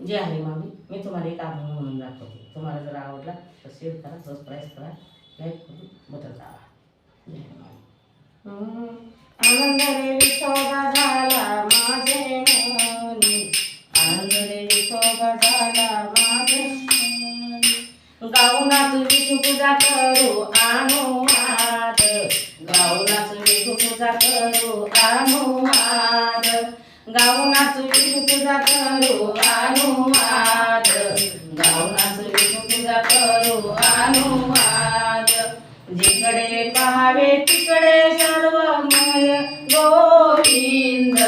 जे आहे मामी मी तुम्हाला एक अनुभव म्हणून दाखवते. तुम्हाला जर आवडला तर शेअर करा सबस्क्राईब करा लाईक करून बटन दाबा. जय हरी मामी. आनंद झाला माझे आनंद झाला माझे मनी गाऊनाच पूजा करू गाऊनाच विठू पूजा करू अनुवाद. गाऊनाच विठू पूजा करू अनुवाद. जिकडे पाहावे तिकडे सर्वमय गोविंद.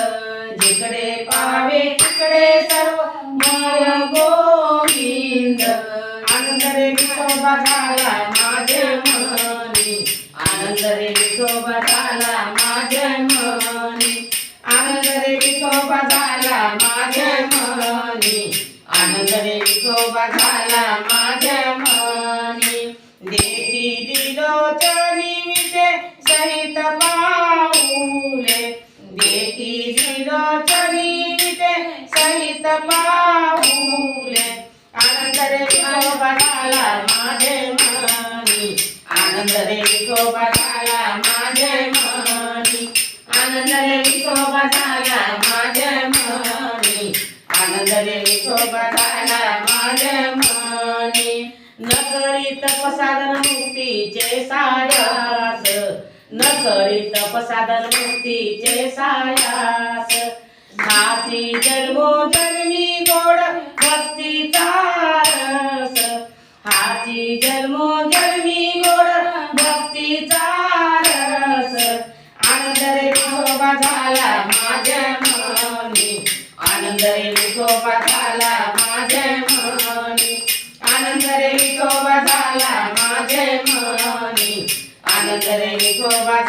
जिकडे पाहावे तिकडे सर्वमय गोविंद. आनंद रे विठोबा झाला विठोबा झाला माझे मनी आनंद रे विठोबा झाला माझे मनी देखी दिलोचनी विषे सहित पाऊले देखी दिलोचनी विषे सहित आनंदले विठोबा झाला माझे मनी. आनंदले विठोबा झाला माझे मनी. न करीत प्रसादन मुक्तीचे सायास. न करीत प्रसादन मुक्तीचे सायास. नाची जन्मो जन्मी गोड भक्तीचा रस. हाची जन्मो जन्मी विठोबा झाला माझ्या मनी आनंद रे विठोबा झाला माझ्या मनी आनंद रे विठोबा झाला माझे मनी आनंद रे विठोबा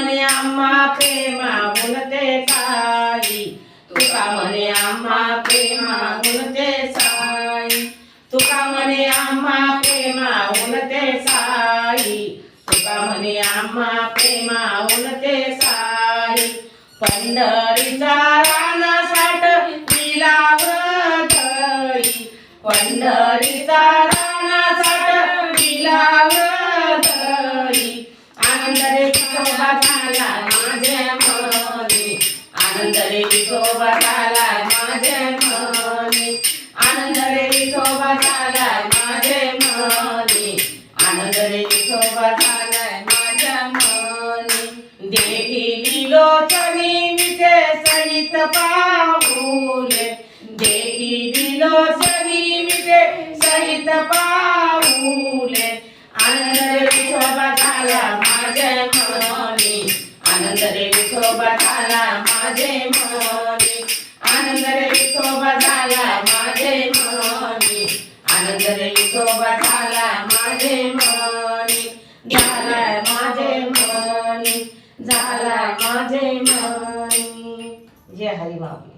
म्हणे आम्हा प्रेमा बोलते साई. तुका म्हणे आम्हा प्रेमा बोलते साई. तुका म्हणे आम्हा प्रेमा बोलते साई. तुका म्हणे आम्हा प्रेमा बोलते साई. पंढरीचा राना साठ विलावतई पंढरीचा रे विठोबा झाला माझ्या मनी देखी लोचनी विते सहित पाऊले देखी लोचनी विते सहित पाऊले आनंद रे विठोबा झाला माझे मनी आनंद रे विठोबा झाला माझे मनी आनंद रे विठोबा झाला माझे मनी आनंद रे विठोबा झाला माझे मनी. जय हरी